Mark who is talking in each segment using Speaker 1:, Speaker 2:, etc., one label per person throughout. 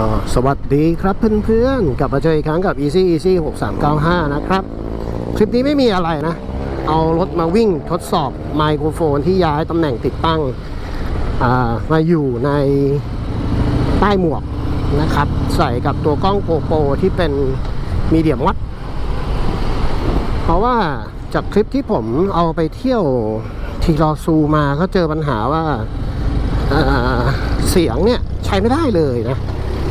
Speaker 1: ก็สวัสดีครับเพื่อนๆกลับมาเจออีกครั้งกับ Easy Easy 6395 นะครับ คลิปนี้ไม่มีอะไรนะ เอารถมาวิ่งทดสอบไมโครโฟนที่ย้ายตำแหน่งติดตั้งามาอยู่ในใต้หมวกนะครับ ใส่กับตัวกล้องโปโปที่เป็นมีเดียมวัด เพราะว่าจากคลิปที่ผมเอาไปเที่ยวทีรอซูมาก็เจอปัญหาว่าอ่าเสียงเนี่ยใช้ไม่ได้เลยนะ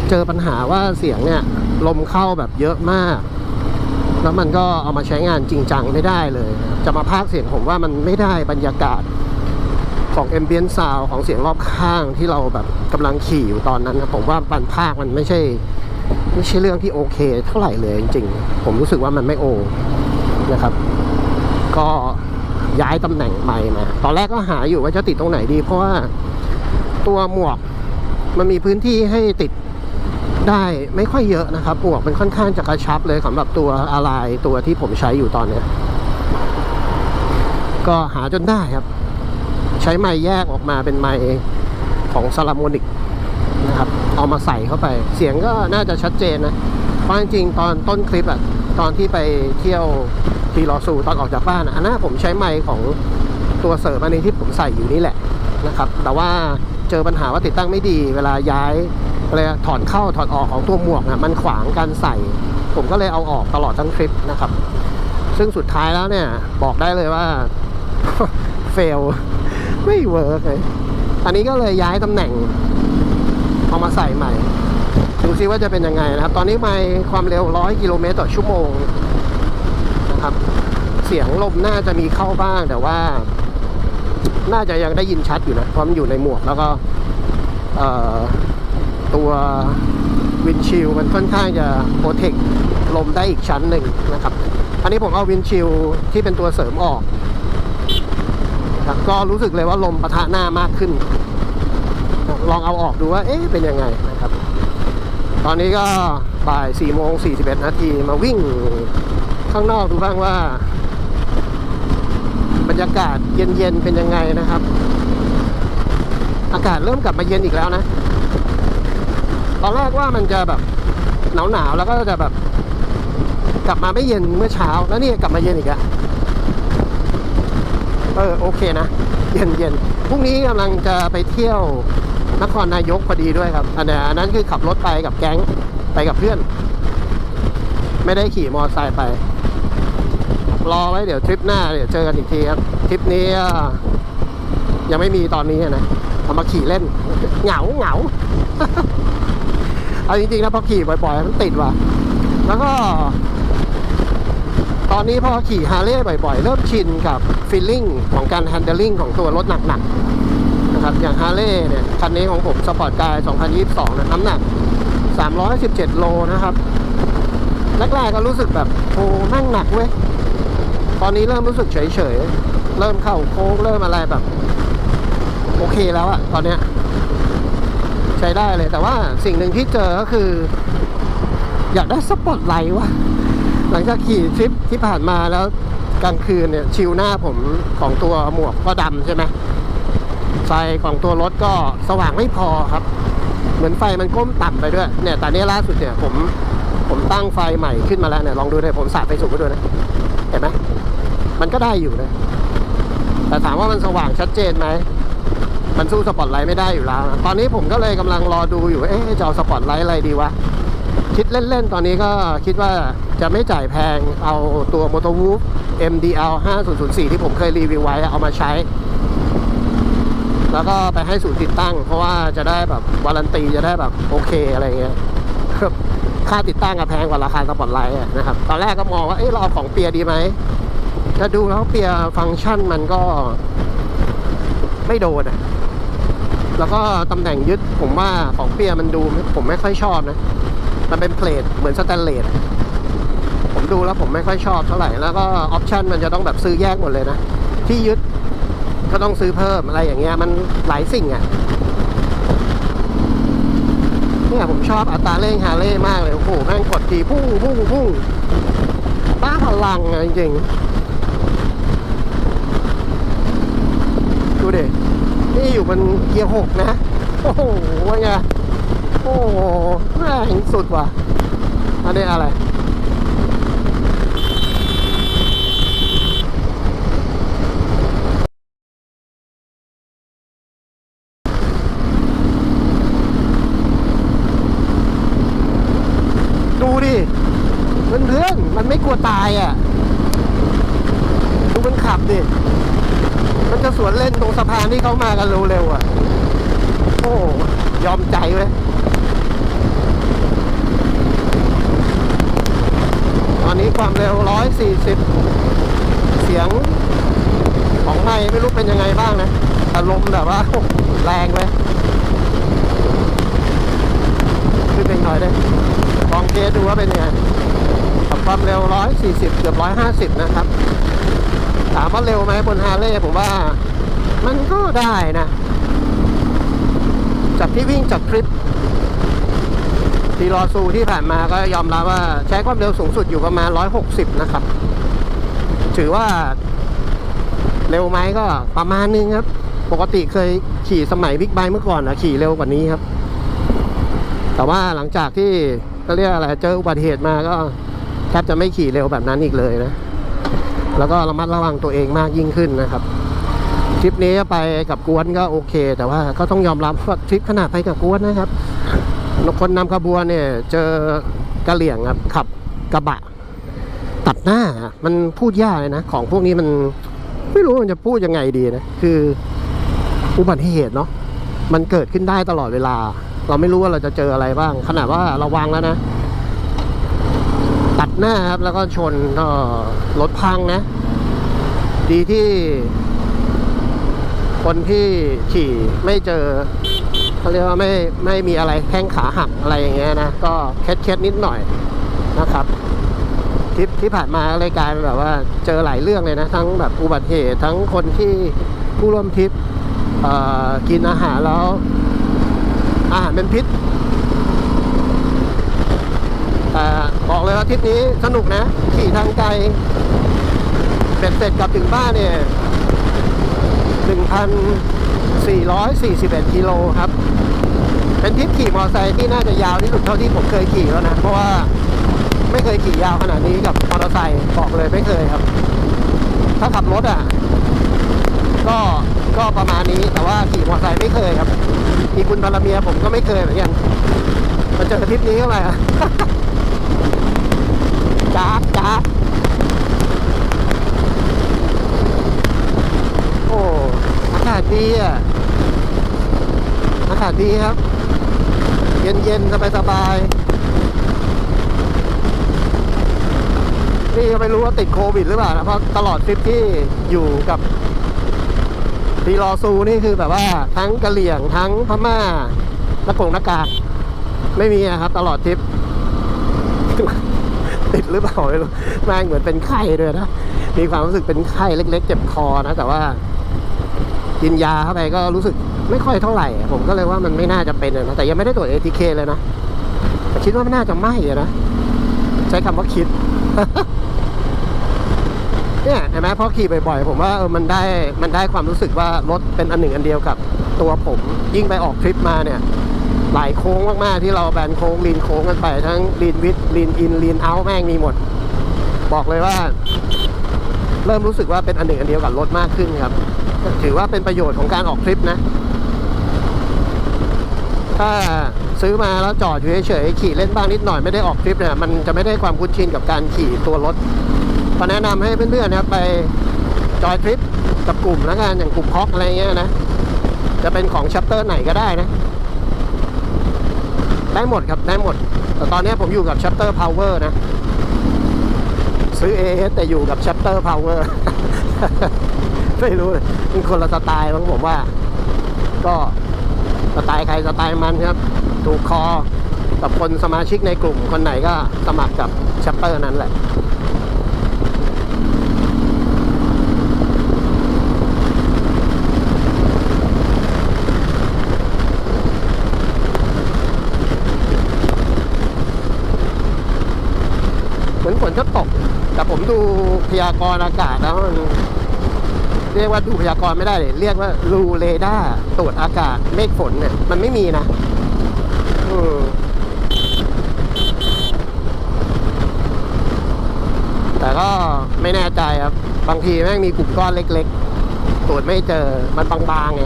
Speaker 1: เจอปัญหาว่าเสียงเนี่ยลมเข้าแบบเยอะมาก แล้วมันก็เอามาใช้งานจริงจังไม่ได้เลย จะมาพากเสียงผมว่ามันไม่ได้บรรยากาศของเอมเบียนซาวของเสียงรอบข้างที่เราแบบกำลังขี่อยู่ตอนนั้นนะผมว่าบันภาคมันไม่ใช่ ไม่ใช่เรื่องที่โอเค เท่าไหร่เลยจริงๆ ผมรู้สึกว่ามันไม่โอนะครับ ก็ย้ายตำแหน่งใหม่มา ตอนแรกก็หาอยู่ว่าจะติดตรงไหนดี เพราะว่าตัวหมวกมันมีพื้นที่ให้ติด ได้ไม่ค่อยเยอะนะครับหมวกมันค่อนข้างจะกระชับเลยสำหรับตัวอะไรตัวที่ผมใช้อยู่ตอนนี้ก็หาจนได้ครับ ใช้ไม้แยกออกมาเป็นไม้ของซาลามนิกนะครับ เอามาใส่เข้าไป เสียงก็น่าจะชัดเจนนะเพราะจริงๆตอนต้นคลิปอะตอนที่ไปเที่ยวทีรอซูตอนออกจากบ้านอะอันนั้นผมใช้ไม้ของตัวเสริมอันนี้ที่ผมใส่อยู่นี่แหละนะครับ แต่ว่าเจอปัญหาว่าติดตั้งไม่ดี เวลาย้าย อะไรอะถอนเข้าถอดออกของตัวหมวกอะมันขวางการใส่ ผมก็เลยเอาออกตลอดทั้งทริปนะครับ ซึ่งสุดท้ายแล้วเนี่ยบอกได้เลยว่าเฟลไม่เวิร์กเลยอันนี้ก็เลยย้ายตำแหน่งเอามาใส่ใหม่ดูซิว่าจะเป็นยังไงนะครับ ตอนนี้ไม่ความเร็ว 100 กิโลเมตรต่อชั่วโมงนะครับ เสียงลมน่าจะมีเข้าบ้าง แต่ว่า น่าจะยังได้ยินชัดอยู่นะ เพราะมันอยู่ในหมวกแล้วก็เอ่อ ตัววินชิลมันค่อนข้างจะโปรเทคลมได้อีกชั้นหนึ่งนะครับ อันนี้ผมเอาวินชิลที่เป็นตัวเสริมออกนะครับก็รู้สึกเลยว่าลมปะทะหน้ามากขึ้น ลองเอาออกดูว่าเอ๊ะเป็นยังไงนะครับ ตอนนี้ก็บ่าย4โมง41นาทีมาวิ่งข้างนอกดูบ้างว่า บรรยากาศเย็นๆเป็นยังไงนะครับ อากาศเริ่มกลับมาเย็นอีกแล้วนะ อนแรกว่ามันจะแบบหนาวๆแล้วก็จะแบบ กลับมาไม่เย็นเมื่อเช้า แล้วนี่กลับมาเย็นอีกแล้วเออโอเคนะ เย็นเย็นพรุ่งนี้กำลังจะไปเที่ยวนครนายกพอดีด้วยครับ อันนั้นคือขับรถไปกับแก๊งไปกับเพื่อน ไม่ได้ขี่มอเตอร์ไซค์ไป รอไว้เดี๋ยวทริปหน้าเดี๋ยวเจอกันอีกทีครับทริปนี้ยังไม่มีตอนนี้นะเอามาขี่เล่น เหงาเหงา เอาจริงๆนะพอขี่บ่อยๆมันติดว่ะ แล้วก็ ตอนนี้พอขี่ฮาร์เลย์บ่อยๆ เริ่มชินกับฟีลลิ่งของการแฮนด์ลิ่งของตัวรถหนักๆนะครับอย่างฮาร์เลย์เนี่ยคันนี้ของผมสปอร์ตกาย 2022 นะน้ำหนัก 317 โลนะครับแรกๆก็รู้สึกแบบโอ้นั่งหนักเว้ย ตอนนี้เริ่มรู้สึกเฉยๆ เริ่มเข้าโค้งเริ่มอะไรแบบ โอเคแล้วอะตอนเนี้ย ใช้ได้เลย แต่ว่าสิ่งหนึ่งที่เจอก็คือ อยากได้สปอตไลท์ว่ะ หลังจากขี่ทริปที่ผ่านมาแล้วกลางคืนเนี่ย ชิวหน้าผมของตัวหมวกก็ดำใช่ไหมไฟของตัวรถก็สว่างไม่พอครับ เหมือนไฟมันก้มต่ำไปด้วย เนี่ยแต่เนี้ล่าสุดเนี่ยผมผมตั้งไฟใหม่ขึ้นมาแล้วเนี่ยลองดูเลยผมสาดไฟสูงไปด้วยนะ เห็นไหมมันก็ได้อยู่นะแต่ถามว่ามันสว่างชัดเจนไหม มันสู้สปอตไลท์ไม่ได้อยู่แล้ว ตอนนี้ผมก็เลยกำลังรอดูอยู่เอ๊ะจะเอาสปอตไลท์อะไรดีวะ คิดเล่นๆ ตอนนี้ก็คิดว่าจะไม่จ่ายแพงเอาตัว m o t o w o o f MDL 5004 ที่ผมเคยรีวิวไว้เอามาใช้ แล้วก็ไปให้ศูนย์ติดตั้ง เพราะว่าจะได้แบบวารันตีจะได้แบบโอเคอะไรเงี้ยค่าติดตั้งก็แพงกว่าราคาสปอตไลท์นะครับ ตอนแรกก็มองว่าเอ๊ะเราเอาของเปียดีไหมถ้าดูแล้วเปียฟังก์ชันมันก็ไม่โดนอะ แล้วก็ตำแหน่งยึดผมว่าของเปียมันดูผมไม่ค่อยชอบนะ มันเป็นเพลทเหมือนสแตนเลสผมดูแล้วผมไม่ค่อยชอบเท่าไหร่แล้วก็ออปชันมันจะต้องแบบซื้อแยกหมดเลยนะ ที่ยึดก็ต้องซื้อเพิ่มอะไรอย่างเงี้ยมันหลายสิ่งอะ่ะเนี่ยผมชอบอัตราเร่งฮาร์เลย์มากเลย โอ้โหแม่งกดทีพุ่งพุ่งพุ่งบ้าพลังอะจริงๆดูดิ นี่อยู่บนเกียร์หกนะ โอ้โหไง โอ้โหแม่งสุดว่ะอันนี้อะไร ดูดิเพื่อนๆมันไม่กลัวตายอะ ดูมันขับดิ มันจะสวนเล่นตรงสะพานที่เขามากันเร็วๆอะ โอ้ยอมใจเว้ยตอนนี้ความเร็ว 140 เสียงของไม่ไม่รู้เป็นยังไงบ้างนะแต่ลมแบบว่าแรงเลยขึ้นไปหน่อยได้ลองเทสดูว่าเป็นยังไงความเร็ว 140 เกือบ 150 นะครับ ถามว่าเร็วไหมบนฮาร์เลย์ผมว่า มันก็ได้นะ จากที่วิ่งจากทริปทีรอซูที่ผ่านมาก็ยอมรับว่าใช้ความเร็วสูงสุดอยู่ประมาณ 160 นะครับ ถือว่าเร็วไหมก็ประมาณนึงครับ ปกติเคยขี่สมัยบิ๊กไบค์เมื่อก่อนนะขี่เร็วกว่านี้ครับ แต่ว่าหลังจากที่ก็เรียกอะไรเจออุบัติเหตุมาก็แทบจะไม่ขี่เร็วแบบนั้นอีกเลยนะ แล้วก็ระมัดระวังตัวเองมากยิ่งขึ้นนะครับทริปนี้ไปกับกวนก็โอเค แต่ว่าก็ต้องยอมรับว่าทริปขนาดไปกับกวนนะครับคนนำขบวนเนี่ย เจอกระเหลี่ยงครับขับกระบะ ตัดหน้ามันพูดยากเลยนะ ของพวกนี้มันไม่รู้มันจะพูดยังไงดีนะ คืออุบัติเหตุเนาะมันเกิดขึ้นได้ตลอดเวลา เราไม่รู้ว่าเราจะเจออะไรบ้าง ขนาดว่าระวังแล้วนะ หน้าครับ แล้วก็ชนก็รถพังนะ ดีที่ คนที่ขี่ไม่เจอเขาเรียกว่าไม่ไม่มีอะไรแข้งขาหักอะไรอย่างเงี้ยนะ ก็เคล็ดเคล็ดนิดหน่อยนะครับทริปที่ผ่านมาเลยกลายแบบว่าเจอหลายเรื่องเลยนะ ทั้งแบบอุบัติเหตุทั้งคนที่ผู้ร่วมทริปกินอาหารแล้วอาหารเป็นพิษแต่บอก เลยว่าทริปนี้สนุกนะ ขี่ทางไกล เสร็จเสร็จกลับถึงบ้านเนี่ย1,441กิโลครับ เป็นทริปขี่มอเตอร์ไซค์ที่น่าจะยาวที่สุดเท่าที่ผมเคยขี่แล้วนะ เพราะว่าไม่เคยขี่ยาวขนาดนี้กับมอเตอร์ไซค์บอกเลยไม่เคยครับ ถ้าขับรถอะ ก็ก็ประมาณนี้แต่ว่าขี่มอเตอร์ไซค์ไม่เคยครับ มีคุณบารเมียผมก็ไม่เคยเหมือนกันมาเจอทริปนี้เข้ามา จ้าจ้าโอ้อากาศดีอะอากาศดีครับ เย็นเย็นสบายสบายนี่ก็ไม่รู้ว่าติดโควิดหรือเปล่านะเพราะตลอดทริปที่อยู่กับทีรอซูนี่คือแบบว่าทั้งกะเหลี่ยงทั้งพม่าหน้ากงหน้ากากไม่มีนะครับตลอดทริป ติดหรือเปล่าไม่รู้แม่งเหมือนเป็นไข้ด้วยนะ มีความรู้สึกเป็นไข้เล็ก ๆ เจ็บคอนะ แต่ว่ากินยาเข้าไปก็รู้สึกไม่ค่อยเท่าไหร่ ผมก็เลยว่ามันไม่น่าจะเป็นนะ แต่ยังไม่ได้ตรวจ ATK เคเลยนะคิดว่าไม่น่าจะไหมอะนะ ใช้คำว่าคิด เนี่ยเห็นไหมพอขี่บ่อยๆ ผมว่าเออมันได้มันได้ความรู้สึกว่ารถเป็นอันหนึ่งอันเดียวกับตัวผม ยิ่งไปออกทริปมาเนี่ย หลายโค้งมากๆที่เราแบนโค้งลีนโค้งกันไปทั้งลีนวิดลีนอินลีนเอาแม่งมีหมด บอกเลยว่า เริ่มรู้สึกว่าเป็นอันหนึ่งอันเดียวกับรถมากขึ้นครับ ถือว่าเป็นประโยชน์ของการออกทริปนะ ถ้าซื้อมาแล้วจอดอยู่เฉยๆขี่เล่นบ้างนิดหน่อยไม่ได้ออกทริปเนี่ยมันจะไม่ได้ความคุ้นชินกับการขี่ตัวรถก็แนะนำให้เพื่อนๆนะครับไปจอยทริปกับกลุ่มแล้วกันอย่างกลุ่มฮอกอะไรเงี้ยนะ จะเป็นของชัปเตอร์ไหนก็ได้นะ ได้หมดครับ ได้หมด แต่ตอนนี้ผมอยู่กับชัตเตอร์พาวเวอร์นะ ซื้อ AS แต่อยู่กับ Chapter Power ไม่รู้เลยเป็นคนละสไตล์บ้งผมว่า ก็สไตล์ใครสไตล์มันครับ ถูกคอกับคนสมาชิกในกลุ่มคนไหนก็สมัครกับ Chapter นั้นแหละ เหมือนฝนจะตก แต่ผม ดูพยากรณ์อากาศแล้วมันเรียกว่าดูพยากรณ์ไม่ได้เลยเรียกว่ารูเรดาร์ตรวจอากาศเมฆฝนเนี่ยมันไม่มีนะแต่ก็ไม่แน่ใจครับ บางทีแม่งมีกลุ่มก้อนเล็กๆ ตรวจไม่เจอมันบางๆไง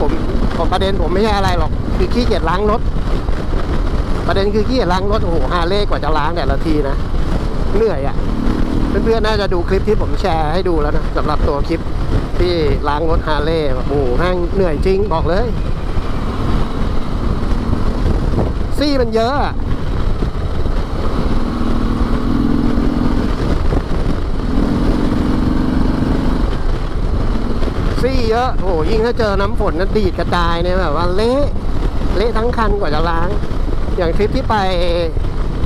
Speaker 1: ผมผมประเด็นผมไม่ใช่อะไรหรอกคือขี้เกียจล้างรถ ประเด็นคือขี้เกียจล้างรถโอ้โหฮาเล่กว่าจะล้างแต่ละทีนะเหนื่อยอะ่ะ เพื่อนๆน่าจะดูคลิปที่ผมแชร์ให้ดูแล้วนะสำหรับตัวคลิปที่ล้างรถฮาเล่แบบโอ้โหแม่งเหนื่อยจริงบอกเลย ซี่มันเยอะซี่เยอะโอ้ยิ่งถ้าเจอน้ำฝนนั้นดีดกระจายเนี่ยแบบว่าเละเละทั้งคันกว่าจะล้าง อย่างทริปที่ไป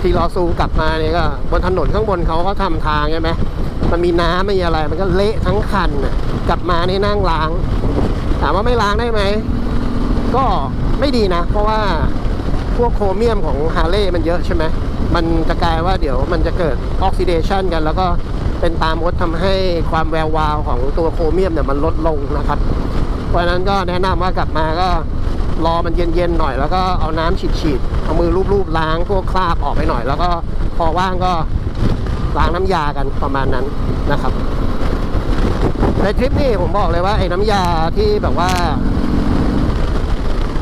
Speaker 1: ทีรอซูกลับมาเนี่ยก็บนถนนข้างบนเขาก็ทำทางใช่ไหมมันมีน้ำไม่มีอะไร มันก็เละทั้งคันน่ะกลับมานี่นั่งล้าง ถามว่าไม่ล้างได้ไหม ก็ไม่ดีนะ เพราะว่าพวกโครเมียมของฮาร์เลย์มันเยอะใช่ไหมมันจะกลายว่าเดี๋ยวมันจะเกิดออกซิเดชันกัน แล้วก็เป็นตามมดทำให้ความแวววาวของตัวโครเมียมเนี่ยมันลดลงนะครับ เพราะฉะนั้นก็แนะนำว่ากลับมาก็ รอมันเย็นๆหน่อย แล้วก็เอาน้ำฉีดๆเอามือลูบๆล้างพวกคราบออกไปหน่อย แล้วก็พอว่างก็ล้างน้ำยากันประมาณนั้นนะครับ ในทริปนี้ผมบอกเลยว่าไอ้น้ำยาที่แบบว่า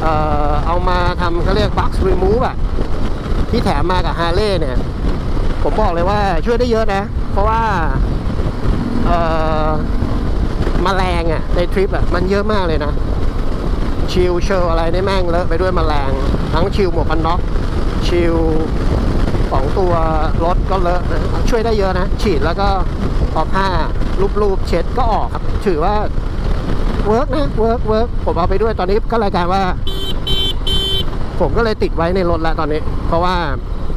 Speaker 1: เอ่อเอามาทำเขาเรียก box remove อะที่แถมมากับฮาร์เลย์เนี่ย ผมบอกเลยว่าช่วยได้เยอะนะ เพราะว่าเอ่อมแมลงอะในทริปอะมันเยอะมากเลยนะ ชิลเชลอะไรได้แม่งเลอะไปด้วยมแมลง ทั้งชิลหมวกกันน็อกชิลของตัวรถก็เลอะช่วยได้เยอะนะ ฉีดแล้วก็พอผ้ารูปๆเช็ดก็ออกครับ ถือว่าเวิร์กนะเวิร์กเวิร์กผมเอาไปด้วยตอนนี้ก็รายการว่า ผมก็เลยติดไว้ในรถแล้วตอนนี้ เพราะว่า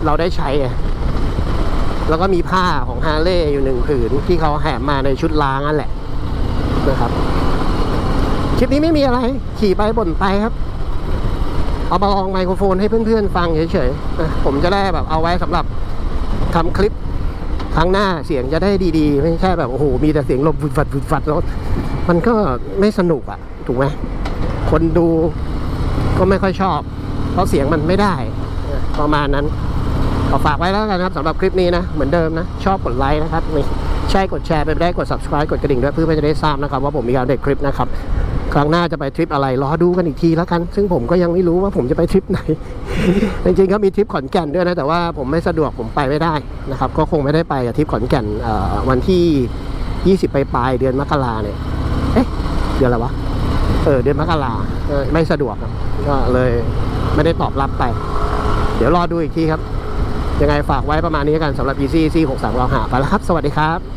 Speaker 1: เราได้ใช้ แล้วก็มีผ้าของฮาร์เลย์อยู่หนึ่งผืนที่เขาแถมมาในชุดล้างนั่นแหละนะครับ คลิปนี้ไม่มีอะไร ขี่ไปบ่นไปครับ เอามาลองไมโครโฟนให้เพื่อนๆ ฟังเฉยๆผมจะได้แบบเอาไว้สำหรับทำคลิปครั้งหน้าเสียงจะได้ดี ๆ ไม่ใช่แบบโอ้โหมีแต่เสียงลมฟุดฟัดฟุดฟัดแล้วมันก็ไม่สนุกอะ่ะถูกไหมคนดูก็ไม่ค่อยชอบ เพราะเสียงมันไม่ได้ ประมาณนั้นขอฝากไว้แล้วกันครับสำหรับคลิปนี้นะ เหมือนเดิมนะ ชอบกดไลค์นะครับ ไม่ใช่กดแชร์ไปได้กด subscribe กดกระดิ่งด้วยเพื่อจะได้ทราบนะครับ ว่าผมมีการเด็ดคลิปนะครับ ครั้งหน้าจะไปทริปอะไรรอดูกันอีกทีแล้วกัน ซึ่งผมก็ยังไม่รู้ว่าผมจะไปทริปไหน จริงๆก็มีทริปขอนแก่นด้วยนะ แต่ว่าผมไม่สะดวกผมไปไม่ได้นะครับ ก็คงไม่ได้ไปกับทริปขอนแก่นวันที่ 20 ไปปลายเดือนมกราเนี่ย เอ๊ะ เดือนอะไรวะ เออ เดือนมกราไม่สะดวกก็เลยไม่ได้ตอบรับไป เดี๋ยวรอดูอีกทีครับ ยังไงฝากไว้ประมาณนี้กันสำหรับ EC C 6 3เราหาไปแล้วครับ สวัสดีครับ